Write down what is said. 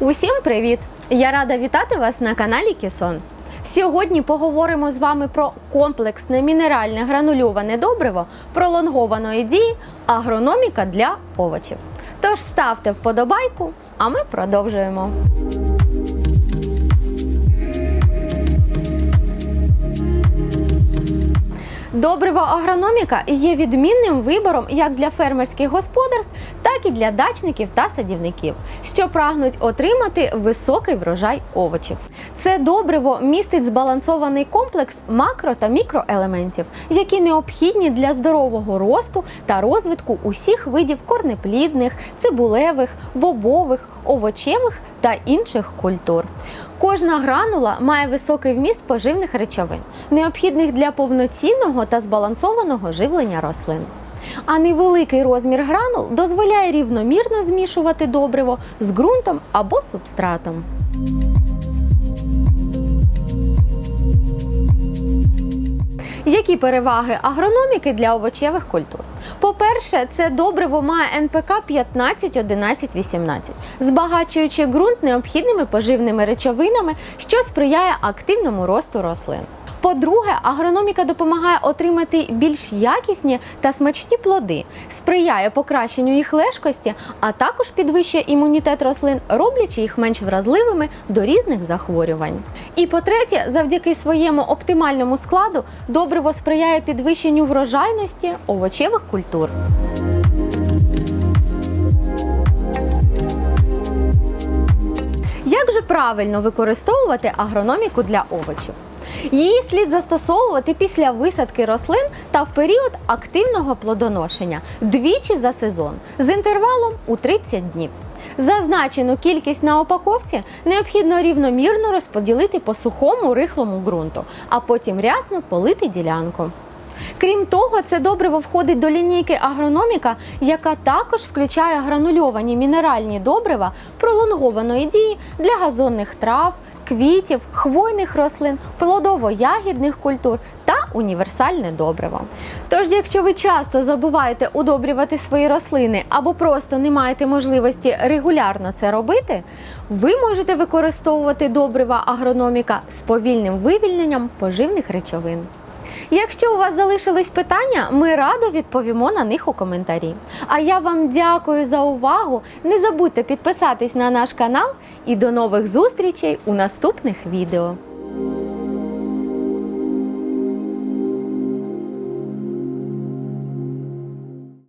Усім привіт! Я рада вітати вас на каналі Кісон. Сьогодні поговоримо з вами про комплексне мінеральне гранульоване добриво пролонгованої дії агрономіка для овочів. Тож ставте вподобайку, а ми продовжуємо. Добриво агрономіка є відмінним вибором як для фермерських господарств, так і для дачників та садівників, що прагнуть отримати високий врожай овочів. Це добриво містить збалансований комплекс макро та мікроелементів, які необхідні для здорового росту та розвитку усіх видів корнеплідних, цибулевих, бобових, овочевих та інших культур. Кожна гранула має високий вміст поживних речовин, необхідних для повноцінного та збалансованого живлення рослин. А невеликий розмір гранул дозволяє рівномірно змішувати добриво з ґрунтом або субстратом. Які переваги агрономіки для овочевих культур? По-перше, це добриво має НПК 15, 11, 18, збагачуючи ґрунт необхідними поживними речовинами, що сприяє активному росту рослин. По-друге, агрономіка допомагає отримати більш якісні та смачні плоди, сприяє покращенню їх лежкості, а також підвищує імунітет рослин, роблячи їх менш вразливими до різних захворювань. І по-третє, завдяки своєму оптимальному складу добриво сприяє підвищенню врожайності овочевих культур. Як же правильно використовувати агрономіку для овочів? Її слід застосовувати після висадки рослин та в період активного плодоношення двічі за сезон з інтервалом у 30 днів. Зазначену кількість на упаковці необхідно рівномірно розподілити по сухому рихлому ґрунту, а потім рясно полити ділянку. Крім того, це добриво входить до лінійки агрономіка, яка також включає гранульовані мінеральні добрива пролонгованої дії для газонних трав, квітів, хвойних рослин, плодово-ягідних культур та універсальне добриво. Тож, якщо ви часто забуваєте удобрювати свої рослини або просто не маєте можливості регулярно це робити, ви можете використовувати добрива агрономіка з повільним вивільненням поживних речовин. Якщо у вас залишились питання, ми радо відповімо на них у коментарі. А я вам дякую за увагу. Не забудьте підписатись на наш канал і до нових зустрічей у наступних відео.